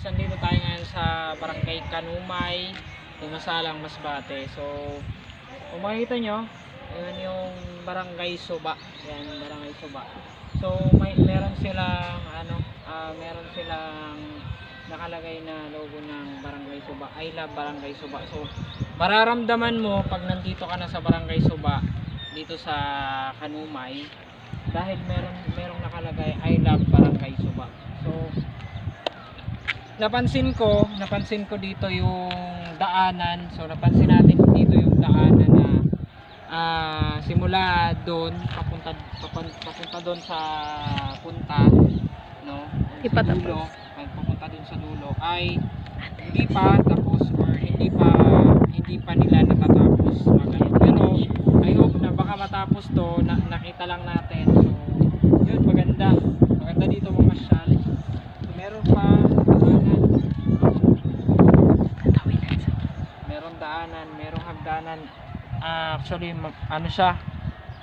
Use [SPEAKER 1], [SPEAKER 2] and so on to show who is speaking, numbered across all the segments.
[SPEAKER 1] guys, nandito tayo ngayon sa Barangay Kanumay, Limasalang, Masbate. So, kung makikita nyo, ayan yung Barangay Suba. Ayan, Barangay Suba. So, may meron silang ano, ah, meron silang nakalagay na logo ng Barangay Suba. I love Barangay Suba. So, mararamdaman mo pag nandito ka na sa Barangay Suba dito sa Kanumay dahil meron merong nakalagay I love Barangay Suba. So, napansin ko, napansin ko dito yung daanan. So napansin natin dito yung daanan na ah, simula doon papunta papunta, doon sa punta no.
[SPEAKER 2] Di
[SPEAKER 1] sa dulo, papunta doon sa dulo ay hindi pa tapos or hindi pa hindi pa nila natatapos. Pero I hope na baka matapos to na, nakita lang natin. So yun maganda. Maganda dito mga shal. So, meron pa daanan. Daanan, merong hagdanan. Ah, actually ano siya?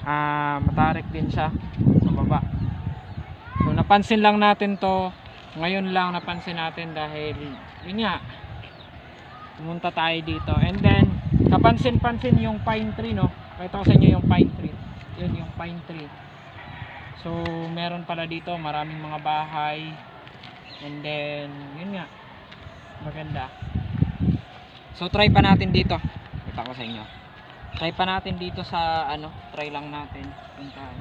[SPEAKER 1] Ah, matarik din siya. Sa baba. So napansin lang natin to. Ngayon lang napansin natin dahil yun nga pumunta tayo dito. And then napansin-pansin yung pine tree no? Pakita ko sa inyo yung pine tree. Yun yung pine tree. So meron pala dito maraming mga bahay. And then yun nga maganda so try pa natin dito. Pakita ko sa inyo. Try pa natin dito sa ano try lang natin puntahan